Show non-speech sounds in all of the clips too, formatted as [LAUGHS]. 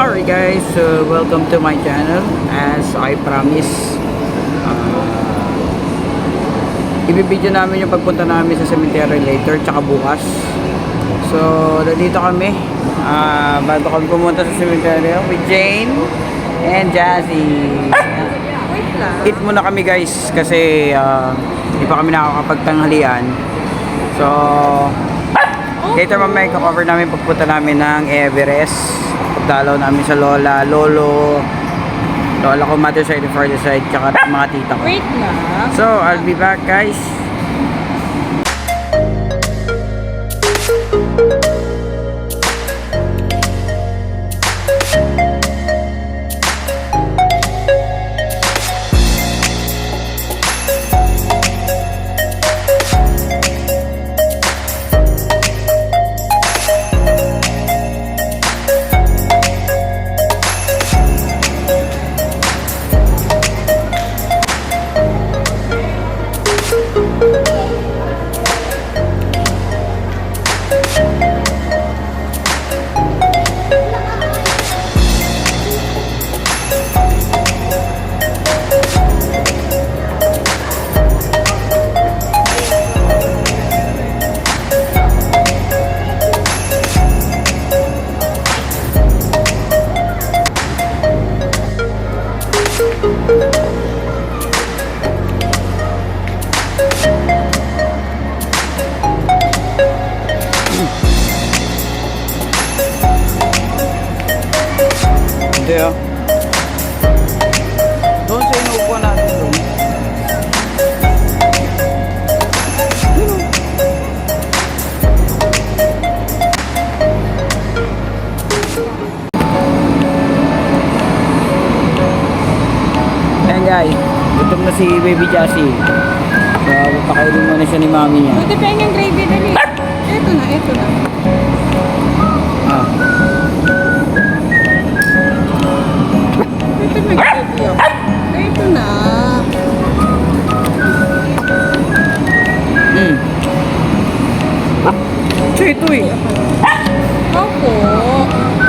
Alright guys, so welcome to my channel. As I promise, uh, ibibideo namin yung pagpunta namin sa cemetery later, tsaka bukas. So, nandito kami. ah bago kami pumunta sa cemetery with Jane and Jazzy. Eat muna kami guys kasi ah, hindi pa kami nakakapagtanghalian. So, later mamaya cover namin pagpunta namin ng Everest. Pagdalaw namin sa Lola, Lolo, Lola ko, mother side father side, tsaka mga tita ko. Wait lang. So, I'll be back guys. Inuupuan natin doon. Ayan guys, gutom na si Baby Jassy. So, pakainin muna siya ni mami niya. Buti pa yung gravy dali. Ito na, ito na. Ah. Ito na gravy oh. Ito na. Mm. Siya ito eh. Opo.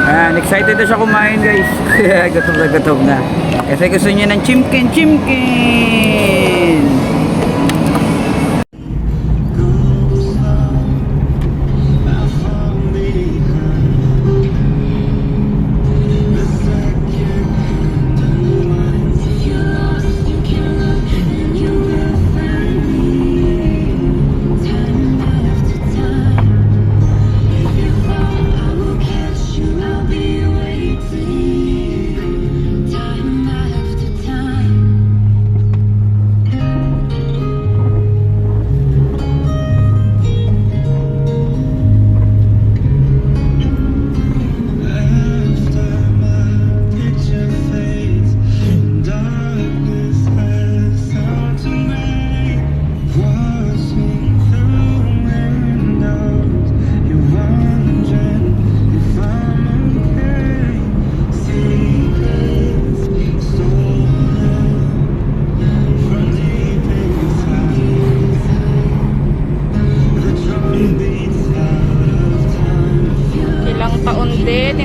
Ayan, excited na siya kumain guys. [LAUGHS] gutom na gutom na. Kasi gusto niya ng chimkin chimkin.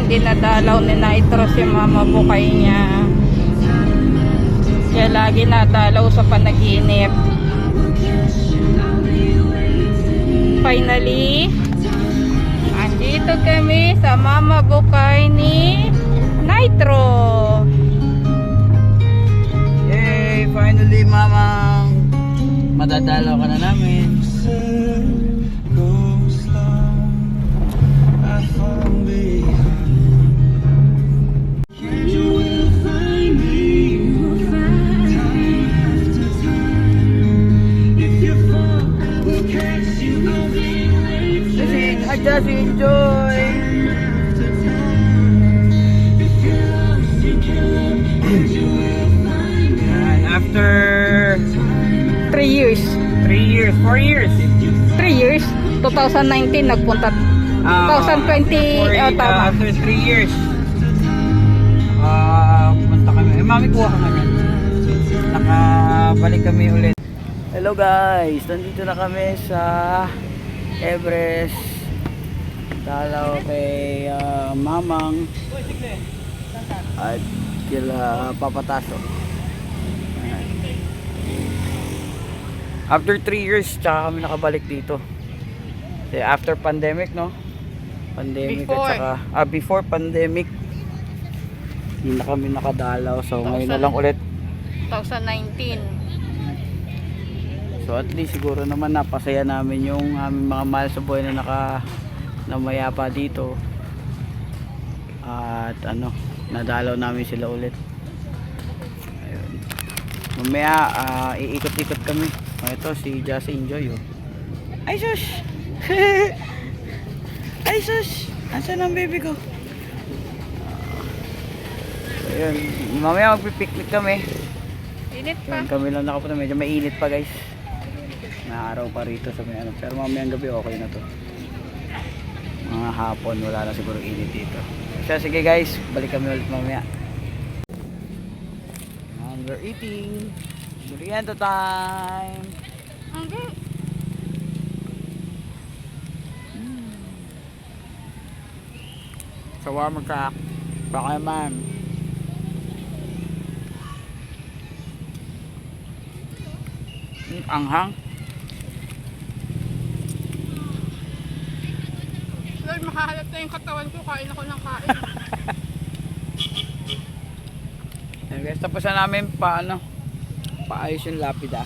Din, hindi nadalaw ni Nitro si mama bukay niya. Kaya lagi nadalaw sa panaginip. Finally, andito kami sa mama bukay ni Nitro. Yay! Finally, mamang madadalaw ka na namin. Years, 4 years. 3 years. 2019 nagpunta. Ah, 2020, four- oh, tama. ah, after 3 years. Ah, pumunta kami. Eh, mami, kuha ka kami. Nakabalik kami ulit. Hello guys, nandito na kami sa Everest. Dalaw kay ah, Mamang. At kila Papataso. Ayan. After 3 years, tsaka kami nakabalik dito. Kasi after pandemic, no? Pandemic Before. at saka, ah, before pandemic, hindi na kami nakadalaw. So, ngayon na lang ulit 2019. So at least siguro naman napasaya namin yung aming mga mahal sa buhay na naka namayapa dito. At ano, nadalaw namin sila ulit. Ayun. Mamaya ah, iikot-ikot kami. Oh, ito si Jassy Enjoy oh. Ay sus! [LAUGHS] Ay sus! Asan ang baby ko? So, ayun. Mamaya magpipiknik kami. Init pa. Yan, kami lang nakapunta. Medyo mainit pa guys. Na araw pa rito sa may ano. Pero mamayang gabi okay na to. Mga hapon wala na siguro init dito. So sige guys, balik kami ulit mamaya. And we're eating. Merienda time. Hindi. Shawarma crack. Baka naman. Mm, anghang. Lord, makahalat na yung katawan ko. Kain ako ng kain. [LAUGHS] Guys, tapos na namin pa ano, paayos yung lapida.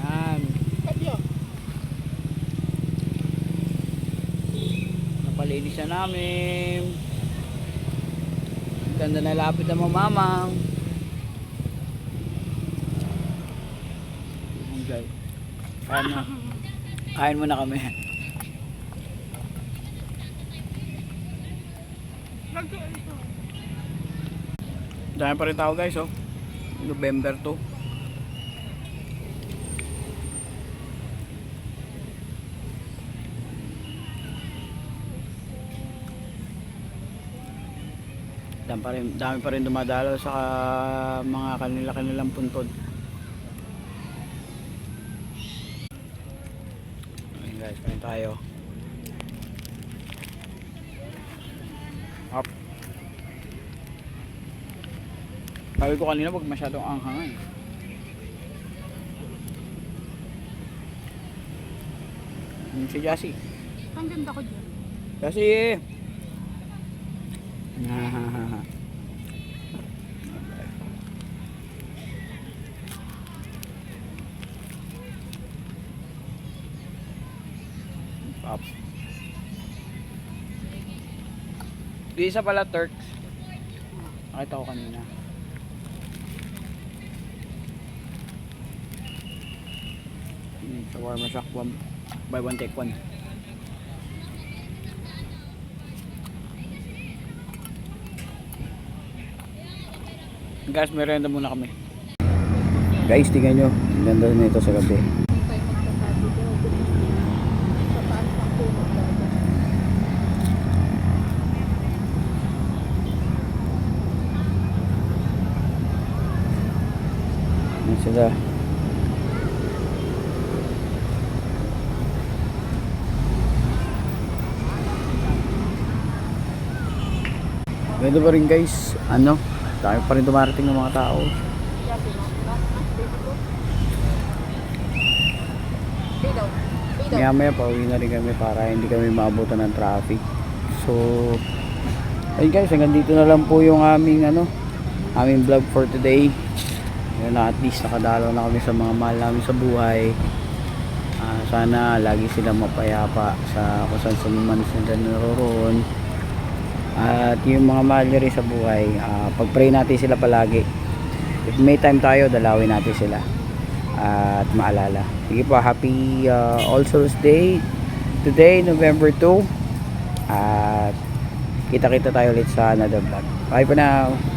Yan. Kabyo. Napalinis na namin. Ang Ganda na lapida mo mamang. Okay. Ano? Kain mo [LAUGHS] na kami. Dami pa rin tao guys oh. November 2. Dami pa rin, dami pa rin dumadalo sa mga kanila kanilang puntod. Ayun guys, kain tayo. Up. Sabi ko kanina wag masyadong anghang eh. Yung si Jassy. Ang ganda ko dyan. Jassy! Pops. Di isa pala Turks. Nakita ko kanina. Hmm, shawarma shack one. Buy one take one. Guys, merenda muna kami. Guys, tingnan nyo. Ang ganda nito sa gabi. Yan sila. Ganda pa rin guys. Ano? Dami pa rin dumarating ng mga tao. Maya maya pauwi na rin kami para hindi kami maabutan ng traffic. So, ayun guys, hanggang dito na lang po yung aming ano, aming vlog for today. Yun na at least nakadalaw na kami sa mga mahal namin sa buhay. Ah, sana lagi sila mapayapa sa kung saan saan man sila naroroon. At yung mga mahal rin sa buhay, ah, pag-pray natin sila palagi. If may time tayo, dalawin natin sila at maalala. Sige po, happy uh, All Souls Day today, November 2. At kita-kita tayo ulit sa another vlog. Bye for now.